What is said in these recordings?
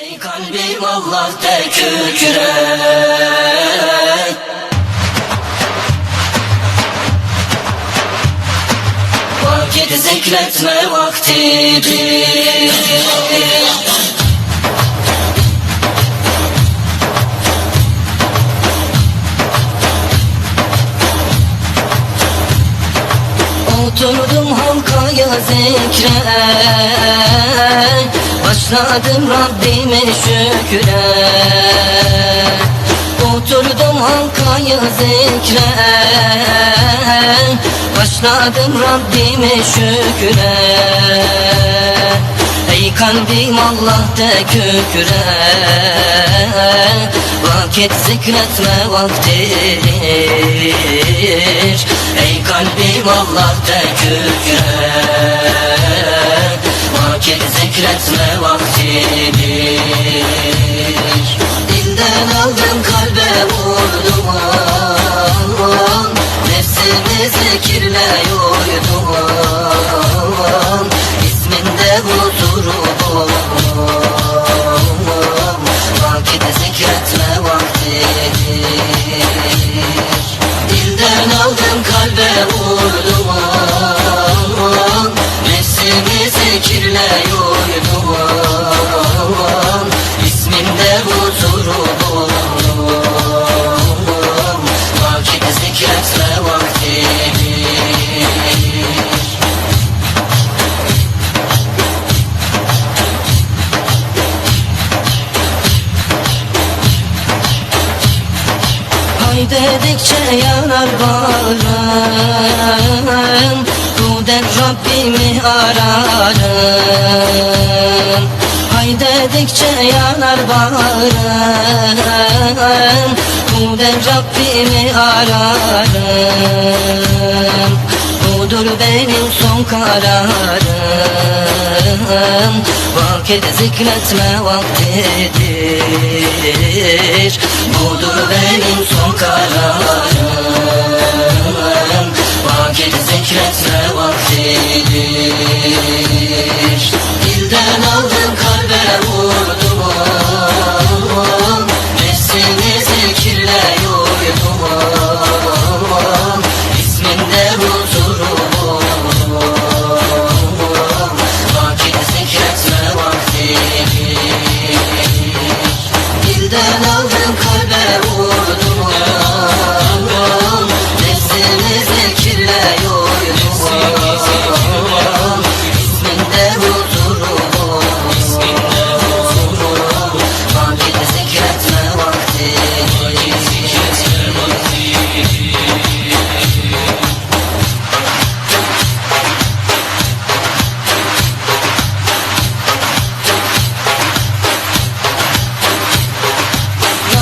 Ey kalbim Allah de kükre. Vakit zikretme vaktidir Oturdum halkaya zikre Başladım Rabbime şükre. Oturdum halkaya zikre. Başladım Rabbime şükre. Ey kalbim Allah de Vakit zikretme vaktidir. Ey kalbim Allah de zikirle yoydum İsminde huzuru buldum Vakit zikretme vaktidir Dilden aldım kalbe vurdum Nefsimi zikirle yoydum dedikçe yanar bağrım Kuden Rabbimi ararım. Hay dedikçe yanar bağrım Kuden Rabbimi ararım. Budur benim son kararım. Vakit zikretme vaktidir. Budur benim son kararım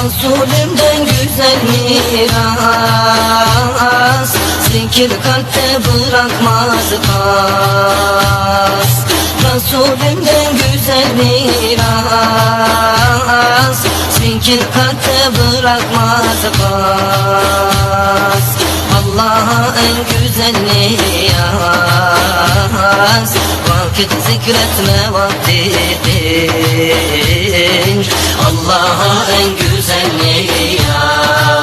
Resulümden güzel miras. Zikir kalpte bırakmaz kas Resulümden güzel miras. Zikir kalpte bırakmaz kas Allah'a en güzel niyaz Vakit zikretme vaktidir Allah'a en güzel niyaz.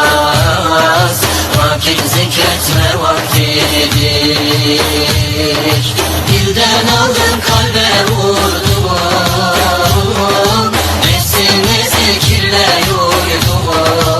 Vakit zikretme vaktidir Dilden aldım kalbe vurdum Nefsimi zikirle yoydum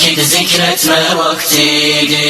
vakit zikretme vaktidir